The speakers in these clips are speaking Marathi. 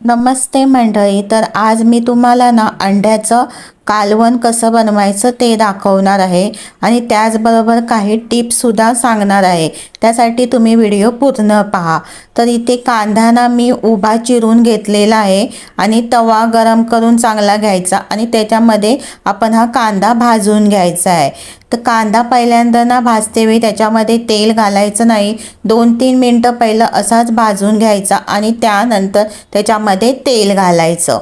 नमस्ते मंडळी तर आज मी तुम्हाला ना अंड्याचं कालवण कसं बनवायचं ते दाखवणार आहे आणि त्याचबरोबर काही टिप्ससुद्धा सांगणार आहे. त्यासाठी तुम्ही व्हिडिओ पूर्ण पहा. तर इथे कांदा ना मी उभा चिरून घेतलेला आहे आणि तवा गरम करून चांगला घ्यायचा आणि त्याच्यामध्ये आपण हा कांदा भाजून घ्यायचा आहे. तर कांदा पहिल्यांदा ना भाजते त्याच्यामध्ये तेल घालायचं नाही. दोन तीन मिनटं पहिलं असाच भाजून घ्यायचा आणि त्यानंतर त्याच्यामध्ये तेल घालायचं.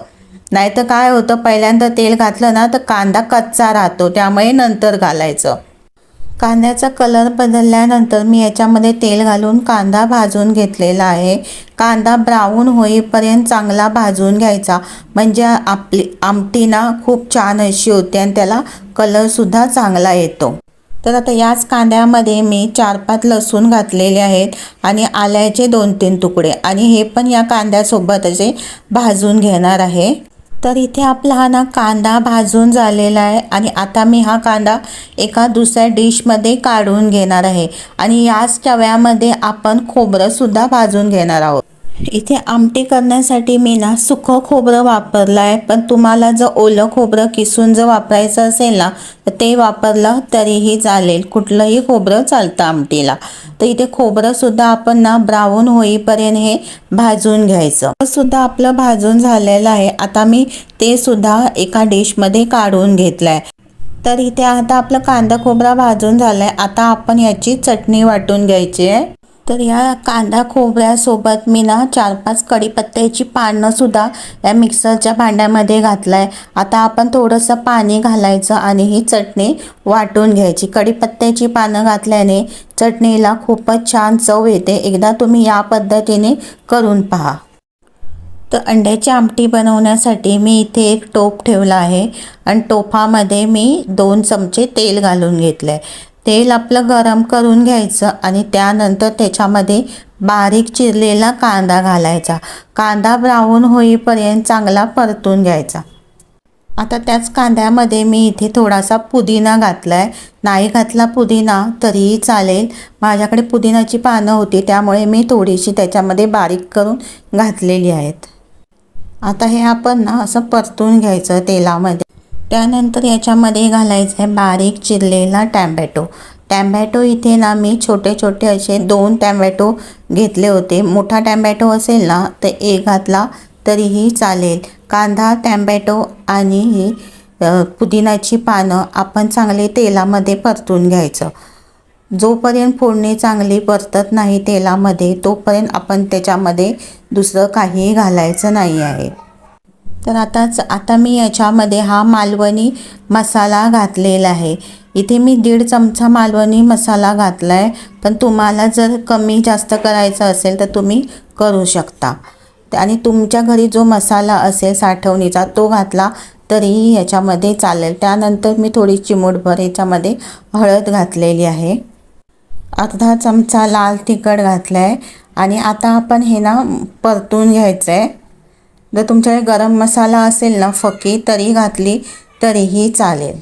नाहीतर काय होतं पहिल्यांदा तेल घातलं ना तर कांदा कच्चा राहतो त्यामुळे नंतर घालायचं. कांद्याचा कलर बदलल्यानंतर मी याच्यामध्ये तेल घालून कांदा भाजून घेतलेला आहे. कांदा ब्राऊन होईपर्यंत चांगला भाजून घ्यायचा. म्हणजे आपली आमटी ना खूप छान अशी होते आणि त्याला कलरसुद्धा चांगला येतो. तर आता याच कांद्यामध्ये मी चार पाच लसूण घातलेले आहेत आणि आल्याचे दोन तीन तुकडे. आणि हे पण या कांद्यासोबत असे भाजून घेणार आहे. तर इथे आपला हा ना कांदा भाजून झालेला आहे आणि आता मी हा कांदा एका दुसऱ्या डिशमध्ये काढून घेणार आहे. आणि याच तव्यामध्ये आपण खोबरंसुद्धा भाजून घेणार आहोत. इथे आमटी करण्यासाठी मी ना सुखं खोबरं वापरलं आहे. पण तुम्हाला जर ओलं खोबरं किसून जर वापरायचं असेल ना तर ते वापरलं तरीही चालेल. कुठलंही खोबरं चालतं आमटीला. तर इथे खोबरंसुद्धा आपण ना ब्राऊन होईपर्यंत हे भाजून घ्यायचं. सुद्धा आपलं भाजून झालेलं आहे. आता मी ते सुद्धा एका डिशमध्ये काढून घेतलं आहे तर इथे आता आपलं कांदा खोबरा भाजून झाला आहे आता आपण याची चटणी वाटून घ्यायची आहे. तर या कांदा खोबऱ्यासोबत मी ना चार पाच कढीपत्त्याची पानंसुद्धा या मिक्सरच्या भांड्यामध्ये घातलं आहे आता आपण थोडंसं पाणी घालायचं आणि ही चटणी वाटून घ्यायची. कढीपत्त्याची पानं घातल्याने चटणीला खूपच छान चव येते. एकदा तुम्ही या पद्धतीने करून पहा. तर अंड्याची आमटी बनवण्यासाठी मी इथे एक टोप ठेवला आहे. आणि टोपामध्ये मी दोन चमचे तेल घालून घेतलं आहे तेल आपलं गरम करून घ्यायचं आणि त्यानंतर त्याच्यामध्ये बारीक चिरलेला कांदा घालायचा. कांदा ब्राऊन होईपर्यंत चांगला परतून घ्यायचा. आता त्याच कांद्यामध्ये मी इथे थोडासा पुदिना घातला आहे नाही घातला पुदिना तरीही चालेल. माझ्याकडे पुदिनाची पानं होती त्यामुळे मी थोडीशी त्याच्यामध्ये बारीक करून घातलेली आहेत. आता हे आपण ना असं परतून घ्यायचं तेलामध्ये. त्यानंतर याच्यामध्ये घालायचं आहे बारीक चिरलेला टॅम्बॅटो. टॅम्बॅटो इथे ना मी छोटे छोटे असे दोन टॅम्बॅटो घेतले होते. मोठा टॅम्बॅटो असेल ना तर एक घातला तरीही चालेल. कांदा टॅम्बॅटो आणि ही पुदिनाची पानं आपण चांगले तेलामध्ये परतून घ्यायचं. जोपर्यंत फोडणी चांगली परतत नाही तेलामध्ये तोपर्यंत आपण त्याच्यामध्ये दुसरं काहीही घालायचं नाही आहे. तर आताच आता मी याच्यामध्ये हा मालवणी मसाला घातलेला आहे. इथे मी दीड चमचा मालवणी मसाला घातला आहे पण तुम्हाला जर कमी जास्त करायचं असेल तर तुम्ही करू शकता. आणि तुमच्या घरी जो मसाला असेल साठवणीचा तो घातला तरीही याच्यामध्ये चालेल. त्यानंतर मी थोडी चिमूटभर याच्यामध्ये हळद घातलेली आहे. अर्धा चमचा लाल तिखट घातला आहे आणि आता आपण हे ना परतून घ्यायचं आहे जर तुमच्याकडे गरम मसाला असेल ना फकी तरी घातली तरीही चालेल.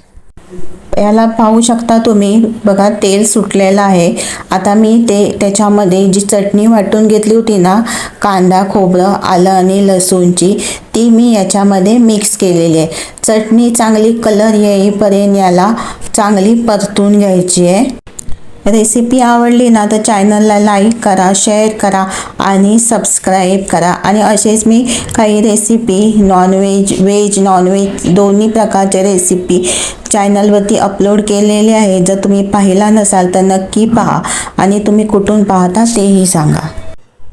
याला पाहू शकता तुम्ही बघा तेल सुटलेलं आहे. आता मी ते त्याच्यामध्ये जी चटणी वाटून घेतली होती ना कांदा खोबरं आलं आणि लसूणची ती मी याच्यामध्ये मिक्स केलेली आहे. चटणी चांगली कलर येईपर्यंत याला चांगली परतून घ्यायची आहे. रेसिपी आवडली ना तर चॅनलला लाईक करा शेअर करा आणि सबस्क्राईब करा. आणि असेच मी काही रेसिपी नॉनव्हेज व्हेज नॉनव्हेज दोन्ही प्रकारचे रेसिपी चॅनलवरती अपलोड केलेले आहे जर तुम्ही पाहिला नसाल तर नक्की पहा आणि तुम्ही कुठून पाहता तेही सांगा.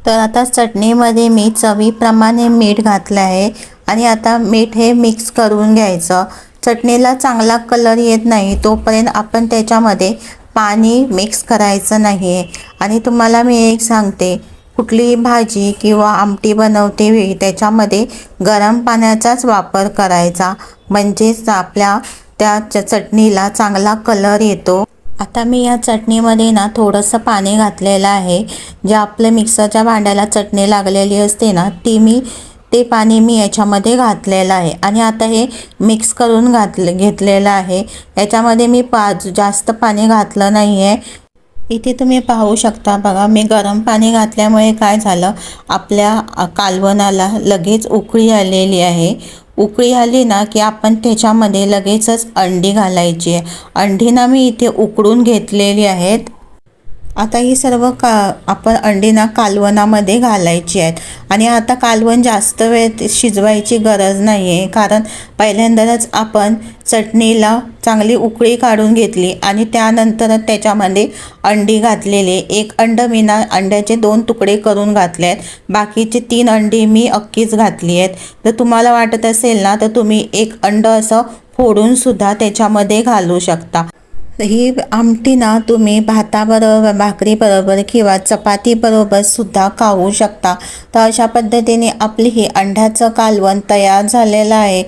तर आता चटणीमध्ये मी चवीप्रमाणे मीठ घातलं आहे आणि आता मीठ हे मिक्स करून घ्यायचं. चटणीला चांगला कलर येत नाही तोपर्यंत आपण त्याच्यामध्ये पाणी मिक्स करायचं नाही. आहे आणि तुम्हाला मी एक सांगते कुठलीही भाजी किंवा आमटी बनवते वेळी त्याच्यामध्ये गरम पाण्याचाच वापर करायचा. म्हणजेच आपल्या त्या चटणीला चांगला कलर येतो. आता मी या चटणीमध्ये ना थोडंसं पाणी घातलेलं आहे. जे आपल्या मिक्सरच्या भांड्याला चटणी लागलेली असते ना ती मी ते पाणी मी याच्यामध्ये घातलेलं आहे. आणि आता हे मिक्स करून घातलं घेतलेलं आहे. याच्यामध्ये मी पाच जास्त पाणी घातलं नाही आहे इथे तुम्ही पाहू शकता बघा मी गरम पाणी घातल्यामुळे काय झालं आपल्या कालवणाला लगेच उकळी आलेली आहे. उकळी आली ना की आपण त्याच्यामध्ये लगेचच अंडी घालायची आहे. अंडी ना मी इथे उकडून घेतलेली आहेत. आता ही सर्व का आपण अंडी ना कालवणामध्ये घालायची आहेत. आणि आता कालवण जास्त वेळ शिजवायची गरज नाही आहे कारण पहिल्यांदाच आपण चटणीला चांगली उकळी काढून घेतली आणि त्यानंतर त्याच्यामध्ये अंडी घातलेली. एक अंड मी ना अंड्याचे दोन तुकडे करून घातले आहेत. बाकीचे तीन अंडी मी अक्कीच घातली आहेत. जर तुम्हाला वाटत असेल ना तर तुम्ही एक अंड असं फोडूनसुद्धा त्याच्यामध्ये घालू शकता. ही आमटी ना तुम्ही भाताबरोबर भाकरीबरोबर किंवा चपातीबरोबर सुद्धा खाऊ शकता. तर अशा पद्धतीने आपली ही अंड्याचं कालवण तयार झालेलं आहे.